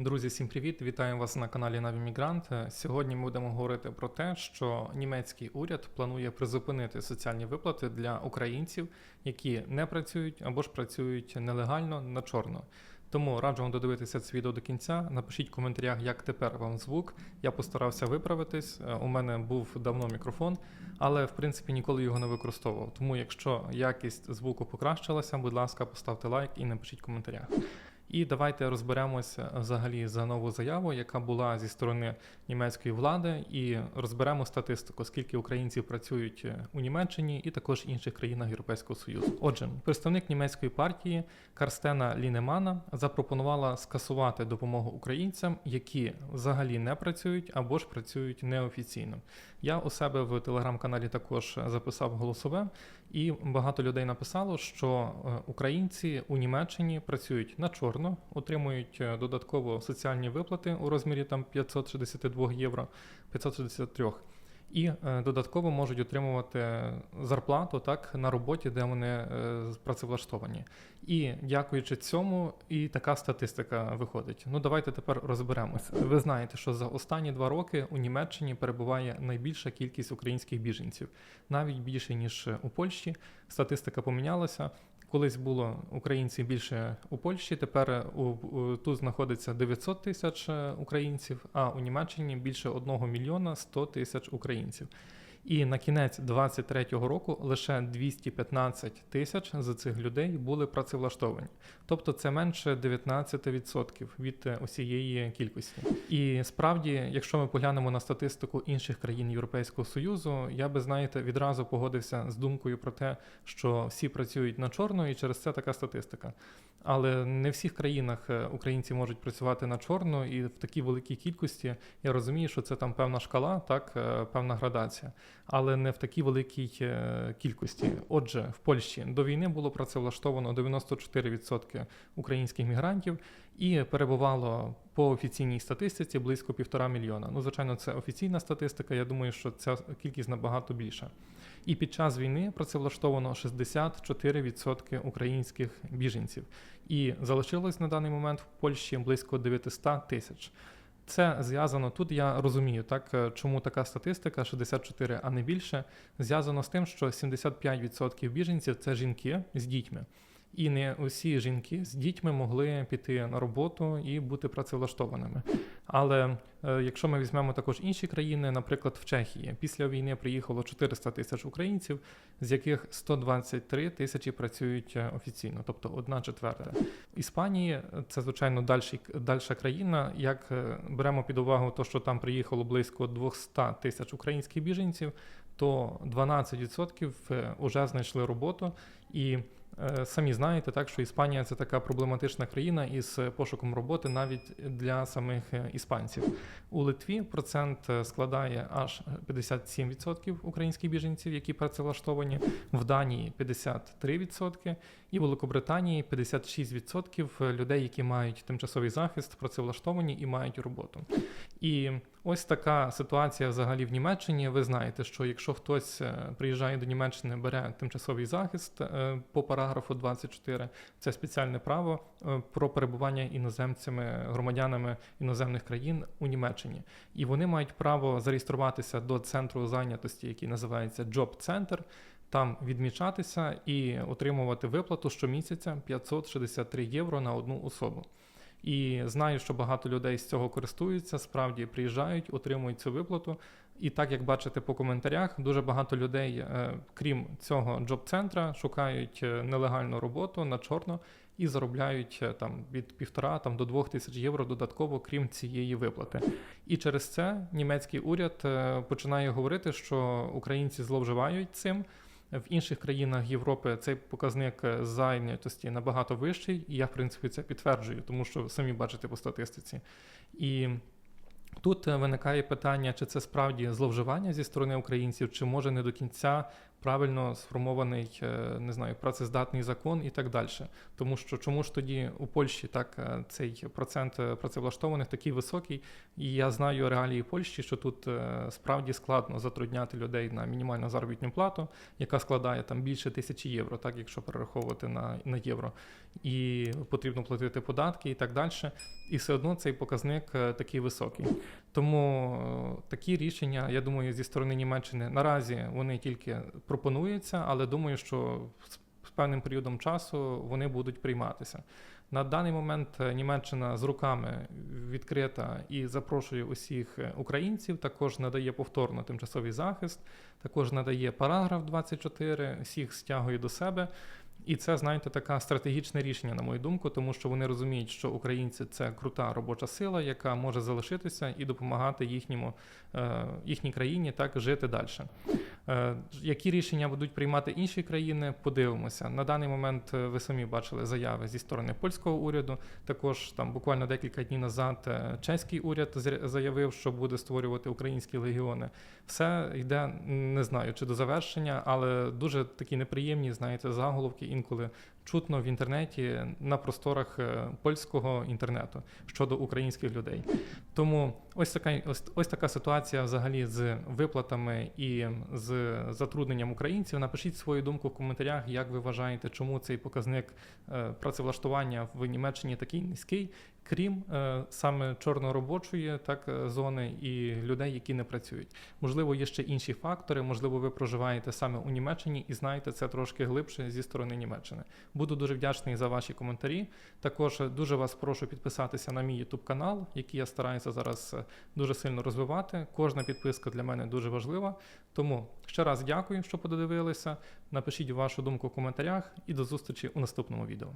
Друзі, всім привіт! Вітаю вас на каналі Навімігрант. Сьогодні ми будемо говорити про те, що німецький уряд планує призупинити соціальні виплати для українців, які не працюють або ж працюють нелегально на чорно. Тому раджу вам додивитися це відео до кінця. Напишіть в коментарях, як тепер вам звук. Я постарався виправитись. У мене був давно мікрофон, але в принципі ніколи його не використовував. Тому, якщо якість звуку покращилася, будь ласка, поставте лайк і напишіть в коментарях. І давайте розберемося взагалі за нову заяву, яка була зі сторони німецької влади, і розберемо статистику, скільки українців працюють е, у Німеччині і також інших країнах Європейського Союзу. Отже, представник німецької партії Карстена Лінемана запропонувала скасувати допомогу українцям, які взагалі не працюють або ж працюють неофіційно. Я у себе в телеграм-каналі також записав голосове, і багато людей написало, що е, українці у Німеччині працюють на чорно, отримують е, додатково соціальні виплати у розмірі там 562 євро, 563. І е, додатково можуть отримувати зарплату так на роботі, де вони е, працевлаштовані. І дякуючи цьому, і така статистика виходить. Ну давайте тепер розберемося. Ви знаєте, що за останні два роки у Німеччині перебуває найбільша кількість українських біженців, навіть більше ніж у Польщі. Статистика помінялася. Колись було українців більше у Польщі, тепер у, у- тут знаходиться 900 тисяч е, українців, а у Німеччині більше 1 мільйона 100 тисяч українців. І на кінець 23-го року лише 215 тисяч з цих людей були працевлаштовані. Тобто це менше 19% від е, усієї кількості. І справді, якщо ми поглянемо на статистику інших країн Європейського Союзу, я би знаєте відразу погодився з думкою про те, що всі працюють на чорно, і через це така статистика. Але не в всіх країнах е, українці можуть працювати на чорно, і в такій великій кількості я розумію, що це там певна шкала, так е, певна градація, але не в такій великій е, кількості. Отже, в Польщі до війни було працевлаштовано 94% українських мігрантів і перебувало по офіційній статистиці близько півтора мільйона. Ну, звичайно, це офіційна статистика. Я думаю, що ця кількість набагато більша. І під час війни працевлаштовано 64% українських біженців, і залишилось на даний момент в Польщі близько 900 тисяч. Це зв'язано тут. Я розумію, так е, чому така статистика 64, а не більше. Зв'язано з тим, що 75% біженців це жінки з дітьми. І не усі жінки з дітьми могли піти на роботу і бути працевлаштованими. Але е, якщо ми візьмемо також інші країни, наприклад, в Чехії, після війни приїхало 400 тисяч українців, з яких 123 тисячі працюють е, офіційно, тобто одна четверта. Іспанії це звичайно дальші, дальша країна. Як е, беремо під увагу, то що там приїхало близько 200 тисяч українських біженців, то 12% вже знайшли роботу і. Е, Самі знаєте, так що Іспанія це така проблематична країна із пошуком роботи навіть для самих е, іспанців. У Литві процент е, складає аж 57% українських біженців, які працевлаштовані, в Данії 53%, і в Великобританії 56% людей, які мають тимчасовий захист, працевлаштовані і мають роботу. І ось така ситуація взагалі в Німеччині. Ви знаєте, що якщо хтось е, приїжджає до Німеччини, бере тимчасовий захист е, по параграфу 24, це спеціальне право е, про перебування іноземцями, громадянами іноземних країн у Німеччині. І вони мають право зареєструватися до центру зайнятості, який називається Job Center, там відмічатися і отримувати виплату щомісяця 563 євро на одну особу. І знаю, що багато людей з цього користуються, справді приїжджають, отримують цю виплату. І так як бачите по коментарях, дуже багато людей, е, крім цього джоб-центра, шукають е, нелегальну роботу на чорно і заробляють е, там від півтора там до двох тисяч євро додатково, крім цієї виплати. І через це німецький уряд починає говорити, що українці зловживають цим. В інших країнах Європи цей показник е, зайнятості набагато вищий, і я, в принципі, це підтверджую, тому що самі бачите по статистиці. І тут е, виникає питання, чи це справді зловживання зі сторони українців, чи може не до кінця правильно сформований, е, не знаю, працездатний закон і так далі. Тому що чому ж тоді у Польщі так е, цей процент е, працевлаштованих такий високий, і я знаю реалії Польщі, що тут справді складно затрудняти людей на мінімальну заробітну плату, яка складає там більше тисячі євро, так якщо перераховувати на, на євро, і потрібно платити податки і так далі. І все одно цей показник такий високий. Тому такі рішення, я думаю, зі сторони Німеччини наразі вони тільки пропонуються, але думаю, що з з певним періодом часу вони будуть прийматися. На даний момент е, Німеччина з руками відкрита і запрошує усіх е, українців. Також надає повторно тимчасовий захист, також надає параграф 24, всіх стягує до себе. І це, знаєте, таке стратегічне рішення, на мою думку, тому що вони розуміють, що українці це крута робоча сила, яка може залишитися і допомагати їхньому, е, їхній країні так жити далі. Е, Які рішення будуть приймати інші країни, подивимося. На даний момент е, ви самі бачили заяви зі сторони польського уряду. Також там буквально декілька днів назад е, чеський уряд заявив, що буде створювати українські легіони. Все йде, не знаю, чи до завершення, але дуже такі неприємні, знаєте, заголовки інколи чутно в інтернеті на просторах е, польського інтернету щодо українських людей. Тому ось така ось, ось така ситуація взагалі з виплатами і з затрудненням українців. Напишіть свою думку в коментарях, як ви вважаєте, чому цей показник е, працевлаштування в Німеччині такий низький, крім е, саме чорноробочої так зони і людей, які не працюють. Можливо, є ще інші фактори. Можливо, ви проживаєте саме у Німеччині і знаєте це трошки глибше зі сторони Німеччини. Буду дуже вдячний за ваші коментарі. Також е, дуже вас прошу підписатися на мій YouTube канал, який я стараюся зараз е, дуже сильно розвивати. Кожна підписка для мене дуже важлива. Тому ще раз дякую, що подивилися. Напишіть вашу думку в коментарях і до зустрічі у наступному відео.